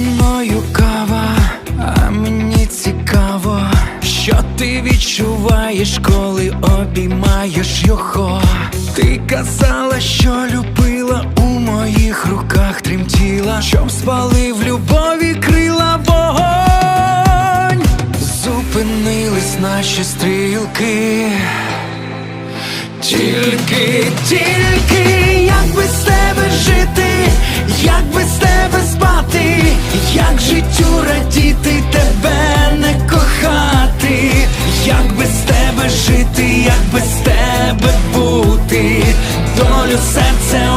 мною кава, а мені цікаво, що ти відчуваєш, коли обіймаєш його. Ти казала, що любила у моїх руках тремтіла, щоб спалив любові крила вогонь. Зупинились наші стрілки. Тільки, тільки, як без тебе жити, як без тебе. як без тебе жити, як без тебе бути, долю серця.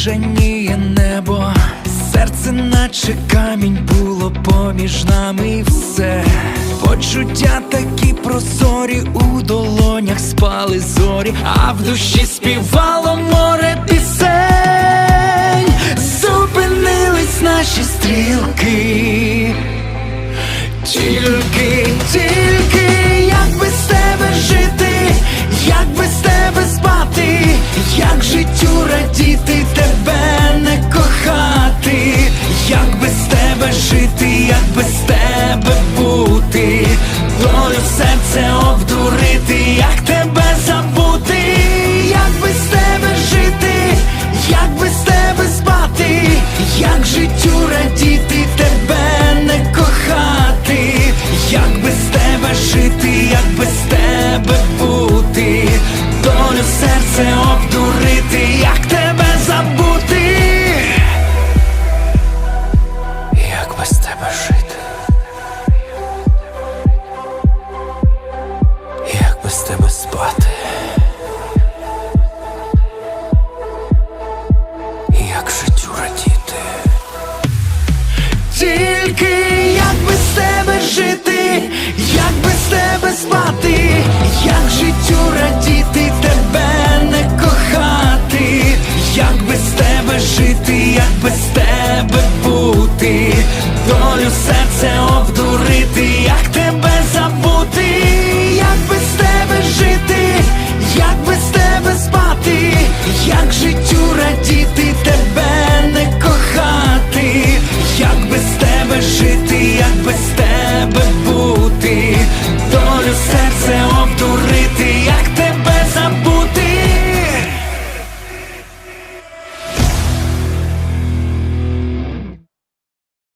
сніжаніє небо, серце, наче камінь, було поміж нами все. Почуття такі прозорі, у долонях спали зорі, а в душі співало море пісень, зупинились наші стрілки.